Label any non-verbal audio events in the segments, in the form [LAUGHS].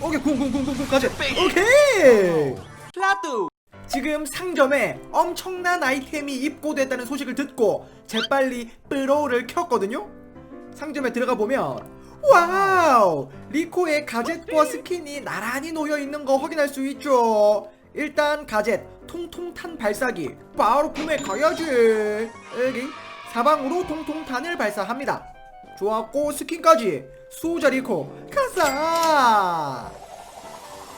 오케이 가자. 오케이. 플라뚜 지금 상점에 엄청난 아이템이 입고됐다는 소식을 듣고 재빨리 프로를 켰거든요. 상점에 들어가 보면 와우! 리코의 가젯과 스킨이 나란히 놓여 있는 거 확인할 수 있죠. 일단 가젯 통통탄 발사기 바로 구매 가야지. 여기 사방으로 통통탄을 발사합니다 좋았고 스킨까지. 수호자 리코 가자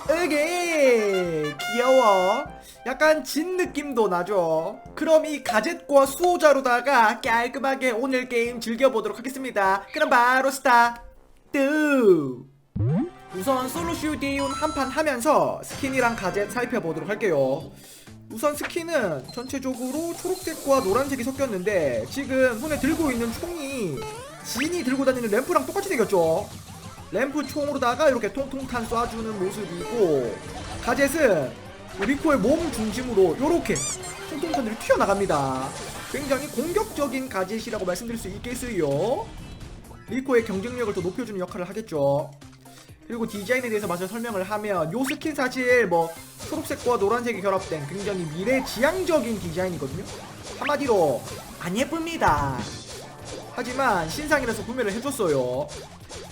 으게! 귀여워. 약간 진 느낌도 나죠? 그럼 이 가젯과 수호자로다가 깔끔하게 오늘 게임 즐겨보도록 하겠습니다. 그럼 바로 스타트! 우선 솔로 슈디운 한판 하면서 스킨이랑 가젯 살펴보도록 할게요. 우선 스킨은 전체적으로 초록색과 노란색이 섞였는데 지금 손에 들고 있는 총이 진이 들고 다니는 램프랑 똑같이 생겼죠 램프 총으로다가 이렇게 통통탄 쏴주는 모습이고 가젯은 리코의 몸 중심으로 이렇게 통통탄들이 튀어나갑니다. 굉장히 공격적인 가젯이라고 말씀드릴 수 있겠어요. 리코의 경쟁력을 더 높여주는 역할을 하겠죠. 그리고 디자인에 대해서 마저 설명을 하면 요 스킨 사실 뭐 초록색과 노란색이 결합된 굉장히 미래지향적인 디자인이거든요. 한마디로 안 예쁩니다. 하지만 신상이라서 구매를 해줬어요.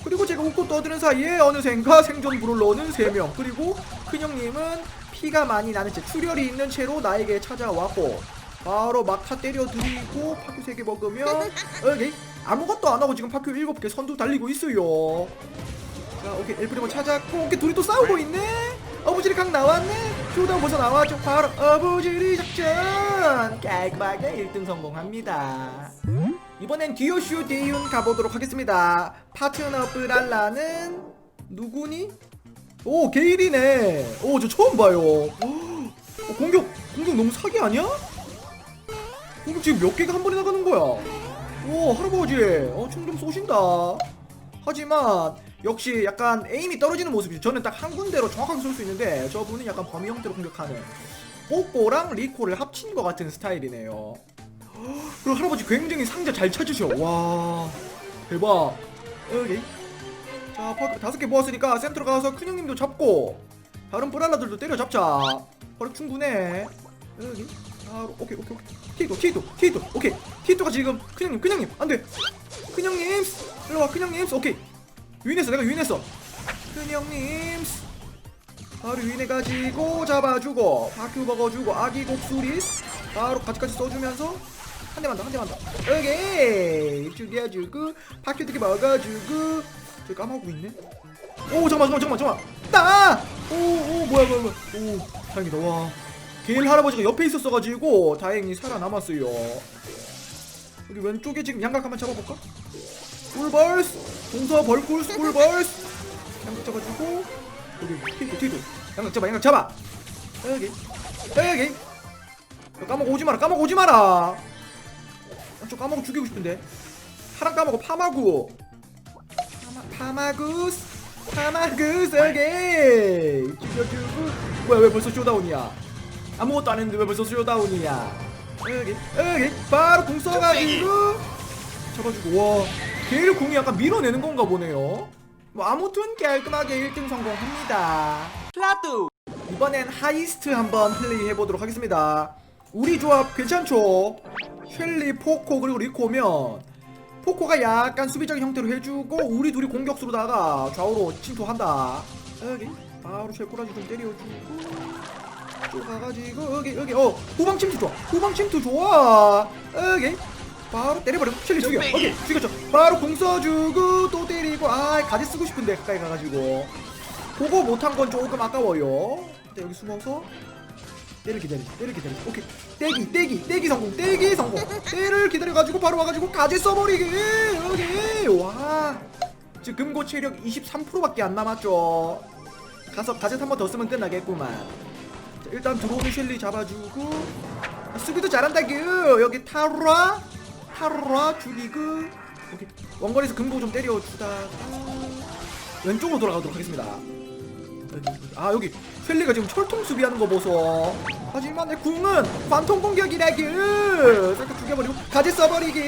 그리고 제가 웃고 떠드는 사이에 어느샌가 생존 브롤러는 3명. 그리고 큰형님은 피가 많이 나는 채 출혈이 있는 채로 나에게 찾아왔고 바로 막타 때려드리고 파큐 3개 먹으면 오케이 [LAUGHS] 아무것도 안하고 지금 파큐 7개 선두 달리고 있어요. 자 오케이. 엘프리모 찾았고 오케이. 둘이 또 싸우고 있네? 어부지리 강 나왔네? 쇼다운 벌써 나왔죠. 바로 어부지리 작전! 깔끔하게 1등 성공합니다 이번엔 디오슈 대윤 가보도록 하겠습니다. 파트너 브랄라는 누구니? 오 게일이네. 오 저 처음 봐요. 어, 공격 공격 너무 사기 아니야? 공격 지금 몇 개가 한 번에 나가는 거야? 오 할아버지. 어, 총 좀 쏘신다. 하지만 역시 약간 에임이 떨어지는 모습이죠. 저는 딱 한 군데로 정확하게 쏠 수 있는데 저분은 약간 범위 형태로 공격하는 뽀뽀랑 리코를 합친 것 같은 스타일이네요 그리고 할아버지 굉장히 상자 잘 찾으셔. 와 대박. 여기. 자 파크 다섯 개 모았으니까 센터로 가서 큰 형님도 잡고 다른 브랄라들도 때려잡자. 버력 충분해. 여기. 바로 오케이 오케이 오케이. 티도 티도 티도 오케이. 티도가 지금 큰형님 큰형님. 안 돼. 큰형님. 일로 와 큰형님. 오케이. 유인했어 내가 유인했어. 큰형님. 바로 유인해가지고 잡아주고 바큐 먹어주고 아기 곡수리. 바로 같이까지 써주면서 한 대만 더, 한 대만 더. 오케이. 죽여주고, 파큐 두개 먹어주고. 저 까먹고 있네. 오, 잠깐만, 잠깐만, 잠깐만. 따! 오, 오, 뭐야, 뭐야, 뭐야. 오, 다행이다, 와. 게일 할아버지가 옆에 있었어가지고, 다행히 살아남았어요. 우리 왼쪽에 지금 양각 한번 잡아볼까? 꿀벌스! 동서 벌꿀스 꿀벌스! 양각 잡아주고, 여기, 티도, 티도. 양각 잡아, 양각 잡아! 여기, 여기. 까먹고 오지 마라, 까먹고 오지 마라! 저 까먹고 죽이고 싶은데. 파랑 까먹고 파마구. 파마, 파마구스. 파마구스 오케이 죽여주고 뭐야 왜 벌써 쇼다운이야? 아무것도 안 했는데 왜 벌써 쇼다운이야? 여기 여기. 바로 궁 써가지고 잡아주고. 와 걔를 궁이 약간 밀어내는 건가 보네요. 뭐 아무튼 깔끔하게 1등 성공합니다. 플라뚜. 이번엔 하이스트 한번 플레이 해보도록 하겠습니다. 우리 조합 괜찮죠? 쉘리, 포코 그리고 리코면 포코가 약간 수비적인 형태로 해주고 우리 둘이 공격수로다가 좌우로 침투한다. 여기 바로 쉘꼬라지 좀 때려주고 쭉 가가지고 여기 여기. 어 후방 침투 좋아. 후방 침투 좋아. 여기 바로 때려버려 쉘리 죽여. 오케이 죽였죠. 바로 공 써주고 또 때리고. 아 가지 쓰고 싶은데 가까이 가가지고. 그거 못한 건 조금 아까워요. 근데 여기 숨어서 때를 기다리지. 때를 기다리지. 오케이. 떼기, 떼기, 떼기 성공. 떼기 성공. 때를 기다려가지고 바로 와가지고 가지 써버리기. 여기. 와. 지금 금고 체력 23%밖에 안 남았죠. 가서 가젯 한번 더 쓰면 끝나겠구만. 자, 일단 들어오는 셸리 잡아주고 수비도 잘한다규. 여기 타루라, 타루라 죽이고. 오케이. 원거리에서 금고 좀 때려주다가 왼쪽으로 돌아가도록 하겠습니다. 아 여기 펠리가 지금 철통 수비하는 거 보소. 하지만 내 궁은 관통 공격이라규. 살짝 죽여버리고 가지 써버리기.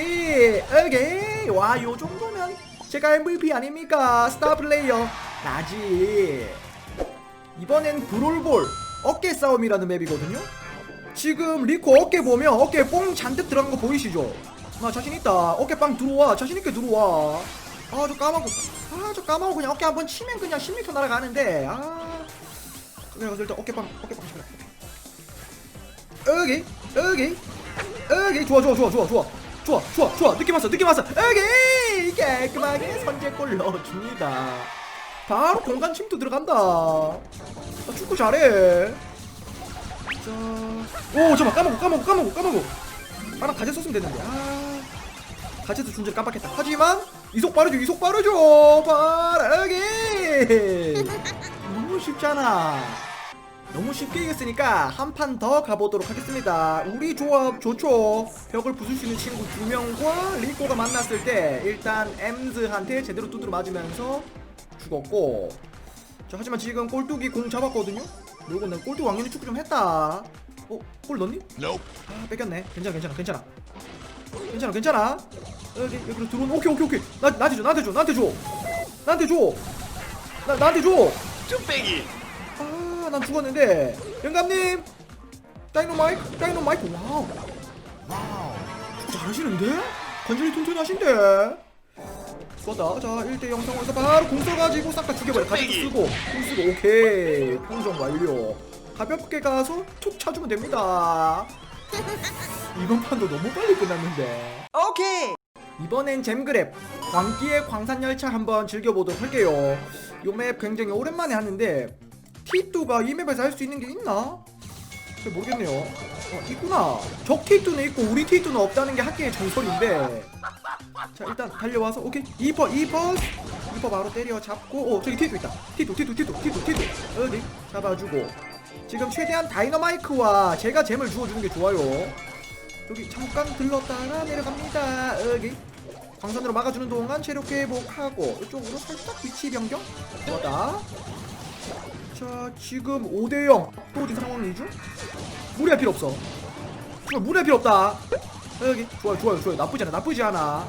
오케이. 와 요 정도면 제가 MVP 아닙니까? 스타 플레이어 나지. 이번엔 브롤볼 어깨 싸움이라는 맵이거든요 지금 리코 어깨 보면 어깨에 뽕 잔뜩 들어간 거 보이시죠? 나 자신 있다 어깨 빵 들어와 자신 있게 들어와 아 저 까마고 아 저 까마고 그냥 어깨 한번 치면 그냥 10m 날아가는데 아. 그래서 일단 어깨빵 어깨빵 치라. 여기 여기 여기. 좋아 좋아 좋아 좋아 좋아. 좋아 좋아 좋아. 느낌 왔어 느낌 왔어. 여기! 깔끔하게 선제골 넣어줍니다. 바로 공간 침투 들어간다. 나 축구 잘해. 자 오 잠깐 까먹고 까먹고 까먹고 까먹고 아나 가제 썼으면 됐는데. 아. 가제도 존재 깜빡했다. 하지만 이속 빠르죠 이속 빠르죠 빠르게 너무 쉽잖아 너무 쉽게 이겼으니까 한 판 더 가보도록 하겠습니다. 우리 조합 좋죠. 벽을 부술 수 있는 친구 두 명과 리코가 만났을 때 일단 엠즈한테 제대로 두드려 맞으면서 죽었고. 자 하지만 지금 꼴뚜기 공 잡았거든요. 그리고 난 꼴뚜기 왕년이 축구 좀 했다. 어? 골 넣니? 아 뺏겼네. 괜찮아 괜찮아 괜찮아. 괜찮아 괜찮아. 여기 여기로 들어온 오케이 오케이 오케이. 나 나한테 줘 나한테 줘 나한테 줘. 나한테 줘. 나 나한테 줘. 뚝배기. 아, 난 죽었는데. 영감님! 다이노마이크, 다이노마이크, 와우. 와우. 잘하시는데? 관절이 튼튼하신데? 좋았다. 자, 1대 0 상황에서 바로 공 써가지고 싹 다 죽여버려. 가지고 쓰고, 공 쓰고, 오케이. 평정 완료. 가볍게 가서 툭 차주면 됩니다. [LAUGHS] 이번 판도 너무 빨리 끝났는데. 오케이! 이번엔 잼그랩. 광기의 광산열차 한번 즐겨보도록 할게요. 이맵 굉장히 오랜만에 하는데 T2가 이 맵에서 할 수 있는 게 있나? 잘 모르겠네요. 어, 있구나. 적 T2는 있고 우리 T2는 없다는 게 학계의 정설인데. 자 일단 달려와서 오케이. 2퍼 2퍼. 2퍼 바로 때려 잡고 어 저기 T2 있다. T2 T2 T2 T2 T2 어디 잡아주고. 지금 최대한 다이너마이크와 제가 잼을 주워주는 게 좋아요 여기 잠깐 들렀다가 내려갑니다. 여기 광산으로 막아주는 동안 체력 회복하고 이쪽으로 살짝 위치 변경. 좋았다. 자 지금 5대0 압도적인 상황이죠? 무리할 필요 없어. 정말 무리할 필요 없다. 여기 좋아요 좋아요 좋아요 나쁘지 않아 나쁘지 않아.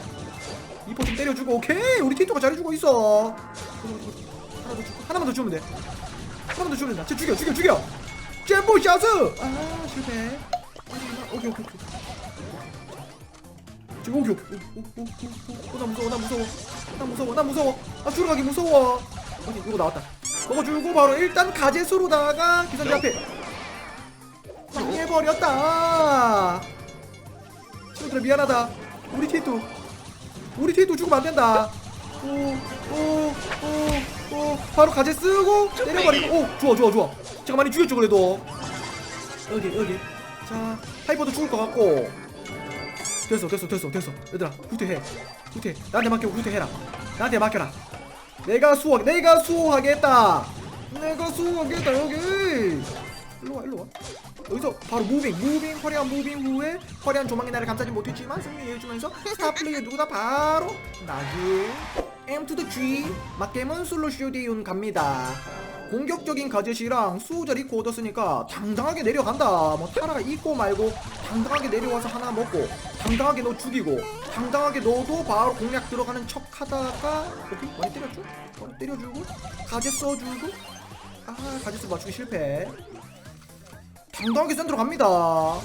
이포 좀 때려주고 오케이 우리 티토가 잘해주고 있어. 하나 더 주고 하나만 더 주면 돼. 하나만 더 주면 된다. 쟤 죽여 죽여 죽여. 잼보 샤스. 아 실패. 오케이 오케이 오케이. 오케이 오오오오나 무서워 나 무서워. 나 무서워 나 무서워. 나 들어가기 무서워. 어디 이거 나왔다. 먹어주고 바로 일단 가제수로다가. 기선제 앞에. 망해버렸다. 친구들 미안하다. 우리 티도 우리 티도 죽으면 안 된다. 오오오오. 바로 가제 쓰고 때려버리고. 오 좋아 좋아 좋아. 제가 많이 죽였죠 그래도. 여기 여기. 자 하이퍼도 죽을 것 같고 됐어 됐어 됐어 됐어. 얘들아 후퇴해. 후퇴 나한테 맡기고 후퇴해라. 나한테 맡겨라. 내가 수호하 내가 수호하겠다. 내가 수호하겠다 여기. 일로와 일로와. 여기서 바로 무빙 무빙 화려한 무빙 후에 화려한 조망의 날을 감싸지 못했지만 승리해주면서 스타플레이어 누구다? 바로 나기 M to the G 맞게임은 솔로 쇼디운 갑니다 공격적인 가젯이랑 수호자 리코 얻었으니까 당당하게 내려간다. 뭐 타라가 있고 말고 당당하게 내려와서 하나 먹고 당당하게 너 죽이고 당당하게 너도 바로 공략 들어가는 척 하다가 오케이? 많이 때렸죠? 바로 때려주고 가젯 써주고 아 가젯 맞추기 실패. 당당하게 센터로 갑니다.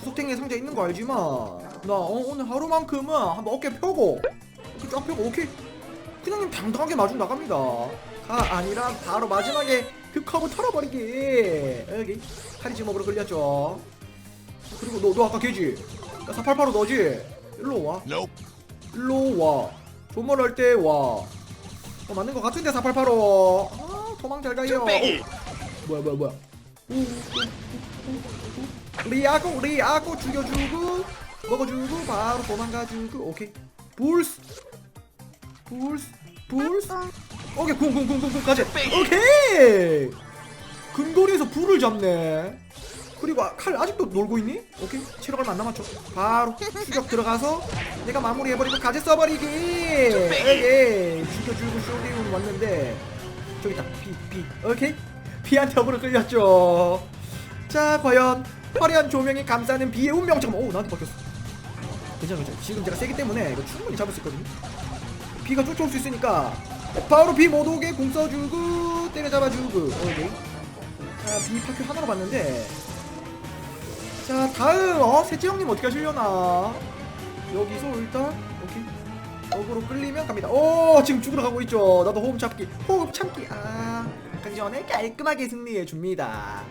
구석탱이에 상자 있는 거 알지만 나 어, 오늘 하루만큼은 한번 어깨 펴고 이렇게 쫙 펴고 오케이. 그냥님 당당하게 마중 나갑니다 가 아니라 바로 마지막에 그 컵을 털어버리기. 여기 카리지먹으로 걸렸죠. 그리고 너, 너 아까 걔지? 야 488로 너지? 일로 와. 일로 와. 조멀할 때와. 어, 맞는 것 같은데 488로. 아 도망 잘 가요. 뭐야 뭐야 뭐야. 리아고 리아고 죽여주고 먹어주고 바로 도망가주고. 오케이. 불스 불스 불스 오케이 가지 오케이. 근거리에서 불을 잡네. 그리고 아, 칼 아직도 놀고 있니? 오케이 체력 얼마 안 남았죠. 바로 추격 들어가서 내가 마무리해버리고 가지 써버리기. 에이 죽여주고 쇼리운 왔는데. 저기 있다. 비비 오케이. 비한테 업으로 끌렸죠. 자 과연 화려한 조명이 감싸는 비의 운명. 잠깐만. 오 나한테 바뀌었어. 괜찮아 괜찮아. 지금 제가 세기 때문에 이거 충분히 잡을 수 있거든요. 비가 쫓아올 수 있으니까 바로 비 못 오게 공 써주고 때려잡아주고. 오케이 자 비 파큐 하나로 봤는데. 자 다음 어 세지 형님 어떻게 하시려나? 여기서 일단 오케이. 역으로 끌리면 갑니다. 오 지금 죽으러 가고 있죠. 나도 호흡 잡기 호흡 참기. 아 가기 전에 깔끔하게 승리해 줍니다.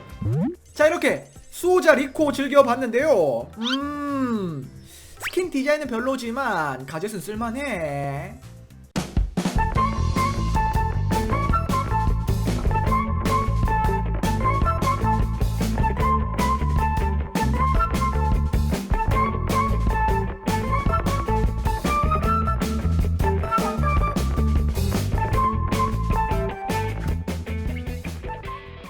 자 이렇게 수호자 리코 즐겨봤는데요. 음 스킨 디자인은 별로지만 가젯은 쓸만해